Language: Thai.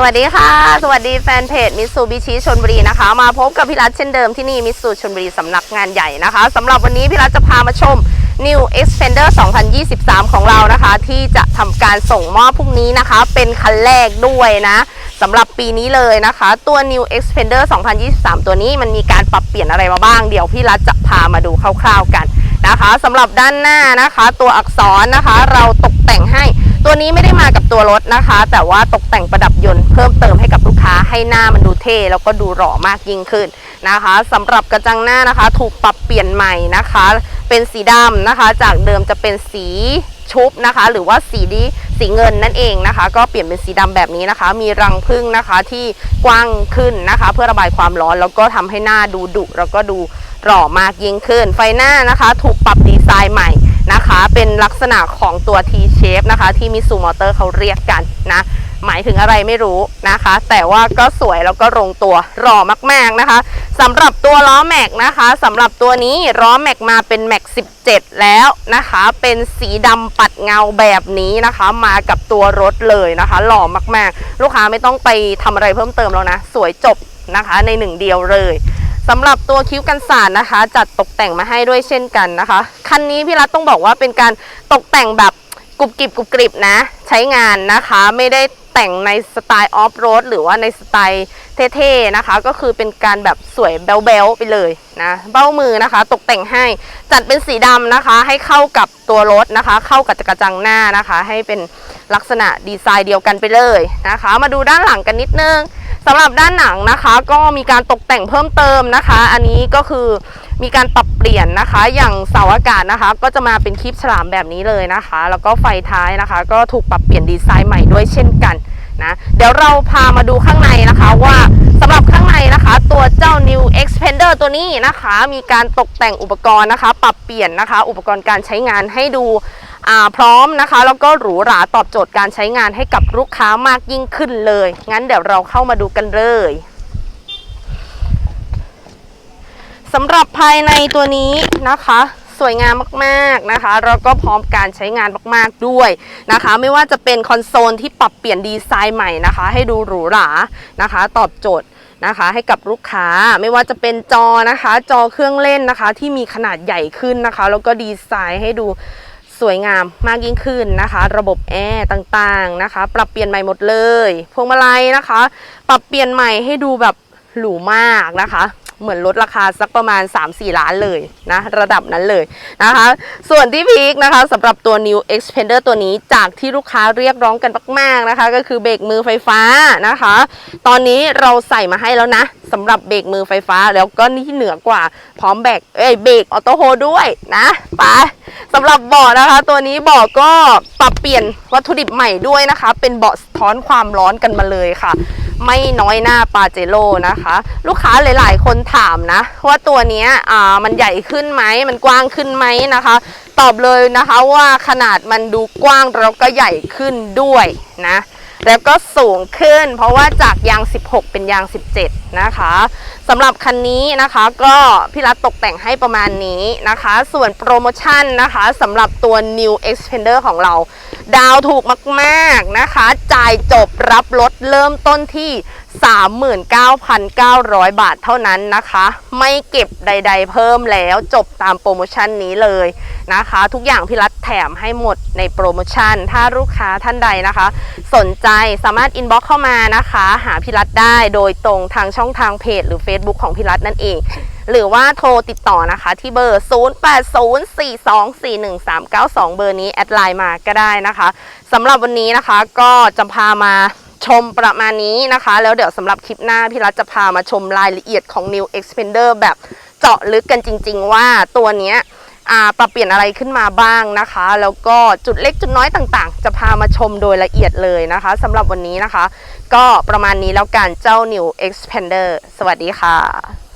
สวัสดีค่ะ สวัสดีแฟนเพจมิตซูบิชิชนบุรีนะคะ มาพบกับพี่รัฐเช่นเดิมที่นี่มิตซูชนบุรีสำนักงานใหญ่นะคะสำหรับวันนี้พี่รัฐจะพามาชม New Expander 2023 ของเรานะคะ ที่จะทำการส่งมอบพรุ่งนี้นะคะ เป็นคันแรกด้วยนะสำหรับปีนี้เลยนะคะ ตัว New Expander 2023 ตัวนี้มันมีการปรับเปลี่ยนอะไรมาบ้าง เดี๋ยวพี่รัฐจะพามาดูคร่าวๆกันนะคะสำหรับด้านหน้านะคะ ตัวอักษรนะคะ เราตก แต่งให้ ตัวนี้ไม่ได้มากับตัวรถนะคะ แต่ว่าตกแต่งประดับยนต์เพิ่มเติมให้กับลูกค้าให้หน้ามันดูเท่แล้วก็ดูหล่อมากยิ่งขึ้นนะคะสำหรับกระจังหน้านะคะ ถูกปรับเปลี่ยนใหม่นะคะ เป็นสีดำนะคะ จากเดิมจะเป็นสีชุบนะคะ หรือว่าสีดีสีเงินนั่นเองนะคะ ก็เปลี่ยนเป็นสีดำแบบนี้นะคะ มีรังผึ้งนะคะที่กว้างขึ้นนะคะ เพื่อระบายความร้อนแล้วก็ทำให้หน้าดูดุแล้วก็ดูหล่อมากยิ่งขึ้น ไฟหน้านะคะ ถูกปรับดีไซน์ใหม่ นะคะ เป็นลักษณะของตัว T shape นะคะ ที่มิสูมอเตอร์เขาเรียกกันนะ หมายถึงอะไรไม่รู้นะคะ แต่ว่าก็สวยแล้วก็ลงตัวหล่อมากๆนะคะสำหรับตัวล้อแม็กนะคะสำหรับตัวนี้ล้อแม็กมาเป็นแม็ก17 แล้วนะคะ เป็นสีดำปัดเงาแบบนี้นะคะ มากับตัวรถเลยนะคะ หล่อมากๆ ลูกค้าไม่ต้องไปทำอะไรเพิ่มเติมแล้วนะ สวยจบนะคะในหนึ่งเดียวเลย สำหรับตัวคิ้วกันสาดนะคะ จัดตกแต่งมาให้ด้วยเช่นกันนะคะ คันนี้พี่รัฐต้องบอกว่าเป็นการตกแต่งแบบกรุบกริบกรุบกริบนะ ใช้งานนะคะ ไม่ได้แต่งในสไตล์ออฟโรดหรือว่าในสไตล์เท่ๆนะคะ ก็คือเป็นการแบบสวยแบ๊วๆไปเลยนะเบ้ามือนะคะ ตกแต่งให้จัดเป็นสีดำนะคะ ให้เข้ากับตัวรถนะคะ เข้ากับกระจังหน้านะคะ ให้เป็นลักษณะดีไซน์เดียวกันไปเลยนะคะ มาดูด้านหลังกันนิดนึง สำหรับด้านหนังนะคะก็มีการตกแต่งเพิ่มเติมนะคะ อันนี้ก็คือมีการปรับเปลี่ยนนะคะ อย่างเสาอากาศนะคะ ก็จะมาเป็นคลิปฉลามแบบนี้เลยนะคะ แล้วก็ไฟท้ายนะคะ ก็ถูกปรับเปลี่ยนดีไซน์ใหม่ด้วยเช่นกันนะเดี๋ยวเราพามาดูข้างในนะคะว่าสำหรับข้างในนะคะ ตัวเจ้า New Expander ตัวนี้นะคะ มีการตกแต่งอุปกรณ์นะคะ ปรับเปลี่ยนนะคะ อุปกรณ์การใช้งานให้ดู พร้อมนะคะ แล้วก็หรูหราตอบโจทย์การใช้งานให้กับลูกค้ามากยิ่งขึ้นเลย งั้นเดี๋ยวเราเข้ามาดูกันเลยสำหรับภายในตัวนี้นะคะสวยงามมากๆนะคะแล้วก็พร้อมการใช้งานมากๆด้วยนะคะ ไม่ว่าจะเป็นคอนโซลที่ปรับเปลี่ยนดีไซน์ใหม่นะคะ ให้ดูหรูหรานะคะ ตอบโจทย์นะคะ ให้กับลูกค้าไม่ว่าจะเป็นจอนะคะ จอเครื่องเล่นนะคะ ที่มีขนาดใหญ่ขึ้นนะคะ แล้วก็ดีไซน์ให้ดู สวยงามมากยิ่งขึ้นนะคะ ระบบแอร์ต่างๆนะคะ ปรับเปลี่ยนใหม่หมดเลย พวงมาลัยนะคะ ปรับเปลี่ยนใหม่ให้ดูแบบหรูมากนะคะ เหมือนลดราคาสักประมาณ 3-4 ล้านเลยนะระดับนั้นเลยนะคะ ส่วนที่พีคนะคะสำหรับตัว New Expander ตัวนี้จากที่ลูกค้าเรียกร้องกันมากๆนะคะ ก็คือเบรกมือไฟฟ้านะคะ ตอนนี้เราใส่มาให้แล้วนะสำหรับเบรกมือไฟฟ้าแล้วก็นี่เหนือกว่าพร้อมแบรกเอ้ยเบรกออโต้โฮด้วยนะไปสำหรับเบาะนะคะ ตัวนี้เบาะก็ปรับเปลี่ยนวัตถุดิบใหม่ด้วยนะคะ เป็นเบาะสะท้อนความร้อนกันมาเลยค่ะ ไม่น้อยหน้าปาเจโร่นะคะ ลูกค้าหลาย ๆ คนถามนะ ว่าตัวนี้อ่ามันใหญ่ขึ้นไหมมันกว้างขึ้นไหมนะคะ ตอบเลยนะคะว่าขนาดมันดูกว้างแล้วก็ใหญ่ขึ้นด้วยนะแล้วก็สูงขึ้น เพราะว่าจากยาง 16 เป็นยาง 17 นะคะ สำหรับคันนี้นะคะก็พี่รัฐตกแต่งให้ประมาณนี้นะคะ ส่วนโปรโมชั่นนะคะสำหรับตัว New Expander ของเรา ดาวถูกมากๆนะคะ จ่ายจบรับรถเริ่มต้นที่ 39,900 บาทเท่านั้นนะคะ ไม่เก็บใด ๆ เพิ่มแล้วจบตามโปรโมชั่นนี้เลยนะคะ ทุกอย่างพี่รัฐแถมให้หมดในโปรโมชั่น ถ้าลูกค้าท่านใดนะคะ สนใจสามารถอินบ็อกเข้ามานะคะ หาพี่รัฐได้โดยตรงทางช่องทางเพจหรือ Facebook ของพี่รัตนั่นเอง หรือว่าโทรติดต่อนะคะ ที่เบอร์ 0804241392 เบอร์นี้แอดไลน์มาก็ได้นะคะสำหรับวันนี้นะคะก็จะพามาชมประมาณนี้นะคะ แล้วเดี๋ยวสำหรับคลิปหน้าพี่รัตจะพามาชมรายละเอียดของ New Expander แบบเจาะลึกกันจริง ๆ ว่าตัวเนี้ย ปรับเปลี่ยนอะไรขึ้นมาบ้างนะคะ แล้วก็จุดเล็กจุดน้อยต่างๆ จะพามาชมโดยละเอียดเลยนะคะสำหรับวันนี้นะคะ ก็ประมาณนี้แล้วกันเจ้า New Expander สวัสดีค่ะ